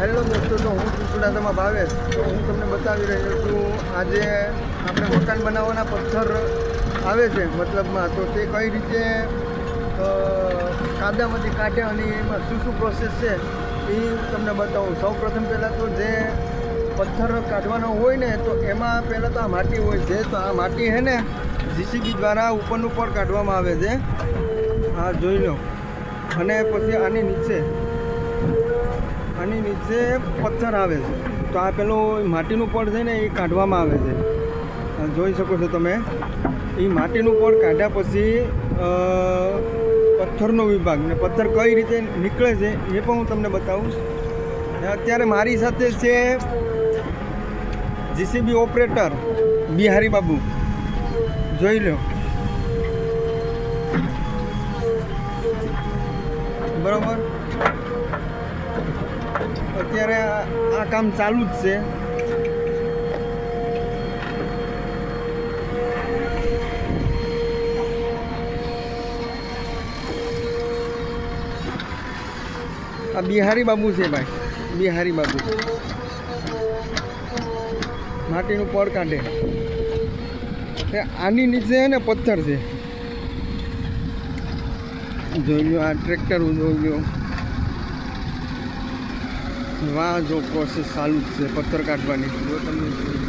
Hello દોસ્તો, તો હું ચુડાસમા ભાવેશ. તો હું તમને બતાવી રહ્યો છું, આજે આપણે મકાન બનાવવાના પથ્થર આવે છે મતલબમાં. તો તે કઈ રીતે કાદામાંથી કાઢે અને એમાં શું શું પ્રોસેસ છે, એ તમને બતાવું. સૌ પ્રથમ પહેલાં તો જે પથ્થર કાઢવાનો હોય ને, તો એમાં પહેલાં તો આ માટી હોય છે. તો આ માટી છે ને, જીસીબી દ્વારા ઉપરનું ઉપર કાઢવામાં આવે છે. હા જોઈ લો. અને પછી આની નીચે. આની નીચે પથ્થર આવે છે. તો આ પેલું માટીનું પડ છે ને, એ કાઢવામાં આવે છે. જોઈ શકો છો તમે. એ માટીનું પડ કાઢ્યા પછી પથ્થરનો વિભાગ ને પથ્થર કઈ રીતે નીકળે છે, એ પણ હું તમને બતાવું. અત્યારે મારી સાથે છે જીસીબી ઓપરેટર બિહારી બાબુ. જોઈ લો. બરાબર? અત્યારે આ કામ ચાલુ જ છે. આ બિહારી બાબુ છે ભાઈ. બિહારી બાબુ. માટીનું પડ કાઢે. આની નીચે છે ને પથ્થર છે. જોઈ લો, આ ટ્રેક્ટર જોઈ લો વાહ જો પ્રોસેસ ચાલુ જ છે પથ્થર કાઢવાની. જો તમને